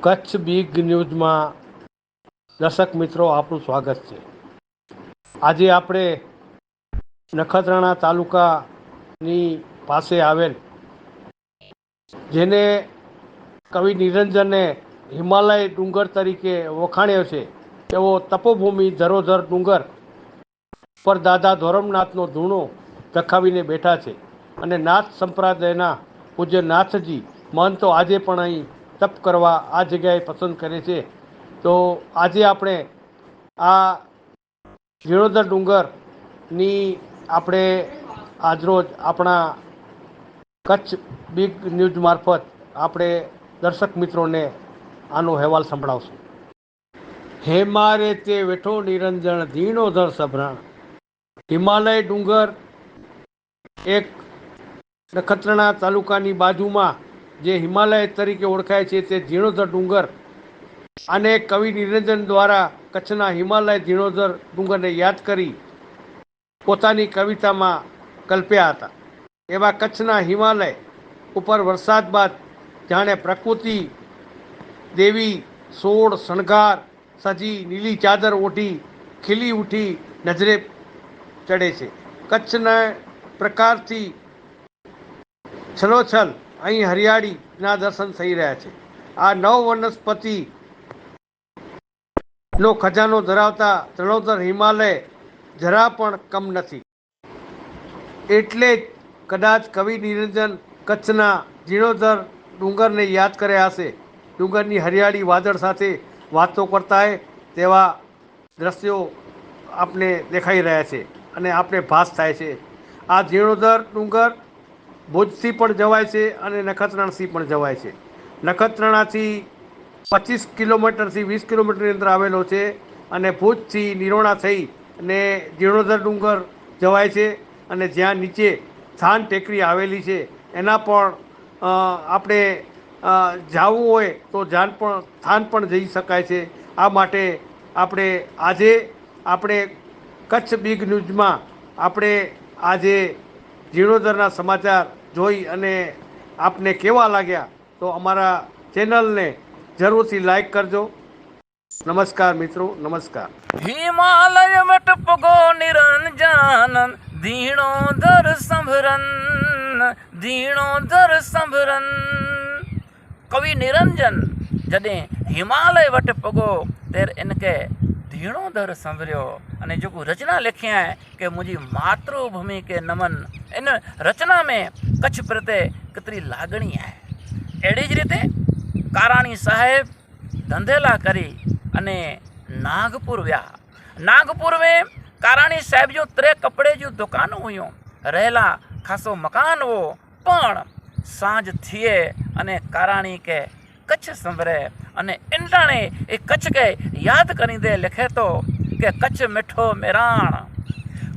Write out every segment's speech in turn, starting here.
Kutch big ન્યૂઝમાં દર્શક મિત્રો આપણું સ્વાગત છે. આજે આપણે નખત્રાણા તાલુકાની પાસે આવેલ જેને કવિ નિરંજને હિમાલય ડુંગર તરીકે વખાણ્યો છે એવો તપોભૂમિ ધરોધર ડુંગર પર દાદા ધોરમનાથનો ધૂણો દખાવીને બેઠા છે અને નાથ સંપ્રદાયના પૂજ્ય નાથજી મહંતો આજે પણ અહીં તપ કરવા આ જગ્યાએ પસંદ કરે છે. તો આજે આપણે આ જીર્ણોધર ડુંગરની આપણે આજરોજ આપણા કચ્છ બિગ ન્યૂઝ મારફત આપણે દર્શક મિત્રોને આનો અહેવાલ સંભળાવશું. હે મારે તે વેઠો નિરંજન ધીણોધર સભરાણ. હિમાલય ડુંગર એક નખત્રાણા તાલુકાની બાજુમાં જે હિમાલય તરીકે ઓળખાય છે તે જીર્ણોધર ડુંગર અને કવિ નિરંજન દ્વારા કચ્છના હિમાલય જીર્ણોધર ડુંગરને યાદ કરી પોતાની કવિતામાં કલ્પ્યા હતા. એવા કચ્છના હિમાલય ઉપર વરસાદ બાદ જાણે પ્રકૃતિ દેવી, સોળ, શણગાર, સજી, નીલી ચાદર ઓઢી, ખીલી ઉઠી નજરે ચડે છે. કચ્છના પ્રકારથી છલોછલ અહીં હરિયાળીના દર્શન થઈ રહ્યા છે. આ નવ વનસ્પતિ નો ખજાનો ધરાવતા તળોતર હિમાલય જરા પણ કમ નથી. એટલે જ કદાચ કવિ નિરંજન કચ્છના જીર્ણોધર ડુંગરને યાદ કર્યા હશે. ડુંગરની હરિયાળી વાદળ સાથે વાતો કરતા હોય તેવા દ્રશ્યો આપણે દેખાઈ રહ્યા છે અને આપણે ભાસ થાય છે. આ જીર્ણોધર ડુંગર ભુજથી પણ જવાય છે અને નખત્રાણાથી પણ જવાય છે. નખત્રાણાથી પચીસ કિલોમીટરથી વીસ કિલોમીટરની અંદર આવેલો છે અને ભુજથી નિરોણા થઈ અને જીર્ણોધર ડુંગર જવાય છે અને જ્યાં નીચે થાન ટેકરી આવેલી છે. એના પણ આપણે જવું હોય તો જાન પણ, થાન પણ જઈ શકાય છે. આ માટે આપણે આજે, આપણે કચ્છ બિગ ન્યૂઝમાં આપણે આજે જીર્ણોધરના સમાચાર જોઈ અને આપને કેવા લાગ્યા, તો અમારા ચેનલને જરૂરથી લાઈક કરજો. નમસ્કાર મિત્રો, નમસ્કાર. હિમાલય મટપગો નિરંજન ધીણો દર સંભરન ધીણો દર સંભરન. કવિ નિરંજન જડે હિમાલય વટ પગો તેર એન કે धीणो दर संभरियो अने जेको રચના लिखियईं की मुंहिंजी मातृभूमि खे नमन इन रचना में કચ્છ પ્રત્યે કતરી લાગણી એડી જ રીતે કારાણી સાહેબ ધંધેલા કરી અને નાગપુર વ્યા. નાગપુર મેં કારાણી સાહેબ જો ત્રે કપડે જો દુકાન હુયું, રહેલા ખાસો મકાન હો, પણ સાંજ થીએ અને કારાણી કે કચ્છ સંભરે અને ઇન્ટાણે એ કચ્છ કે યાદ કરી દે, લખે તો કે કચ્છ મીઠો મેરાણ.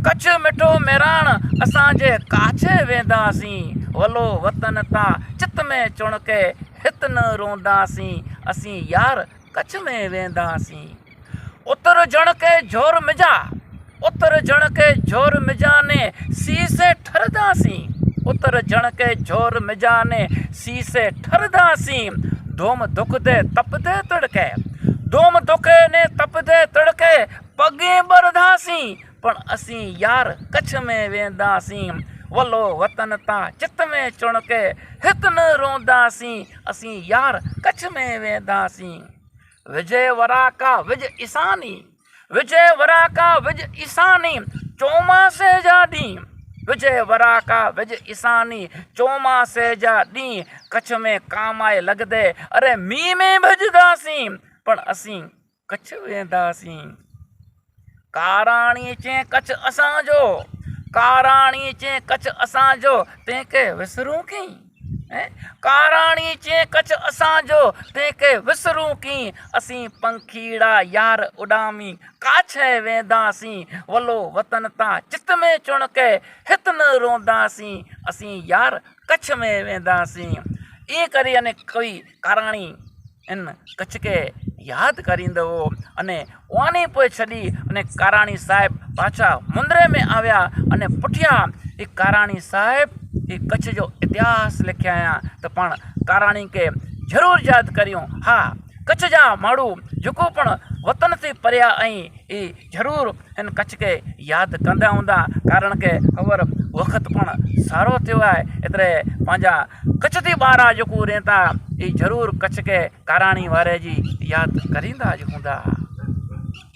कच्छ मिठो मिराण असांजे काछे वेंदासीं वलो वतन तां चित में चुणके हित न रोंदासीं असीं यार कच्छ में वेंदासीं उतर जण के झोर मिजा उतर जण के झोर मिजा ने सीसे ठरदासीं उतर जण के झोर मिजा ने सीसे ठरदासीं धूम दुखदे तपदे तड़के धूम दुखे ने तपदे तड़के पगे बरदासीं પણ असीं यार कच्छ में वेंदासीं वलो वतन तां चित में चुणके हित न रोंदासीं असीं यार कच्छ में वेंदासीं विजय वराका विज ईसानी विजय वराका विज ईसानी चौमासे जा ॾींहुं विजय वराका विज ईसानी चौमासे जा ॾींहुं कच्छ में कामाए लॻंदे अरे मींहं में भॼंदासीं पण असीं कच्छ वेंदासीं काराणी चए कच्छ असांजो काराणी चए कच्छ असांजो तंहिंखे विसरूं कीअं ऐं काराणी चए कच्छ असांजो तंहिंखे विसरूं कीअं असीं पंखीड़ा यार उॾामी काछे वेंदासीं वलो वतन तां चित में चुणके हित न रोंदासीं असीं यार कच्छ में वेंदासीं ईअं करे अने कवि काराणी इन कच्छ खे યાદ કરી દો અને ઓની પોઈ છડી અને કારાણી સાહેબ પાછા મુંદરે મેં આવ્યા અને પૂઠ્યા, એ કારાણી સાહેબ, એ કચ્છ જો ઇતિહાસ લખ્યા તો પણ કારાણી કે જરૂર યાદ કર્યું. હા કચ્છ જા મારું યુકો પણ વતનથી પર્યા અહીં. એ જરૂર એને કચ્છ કે યાદ કંદા ઊંધા, કારણ કે ખબર વખત પણ સારો થવાય. એટલે પાંજા કચ્છથી બહાર આ જેકું રહેતા એ જરૂર કચ્છ કે કારાણી વારેજી યાદ કરીંદા જ ઊંધા.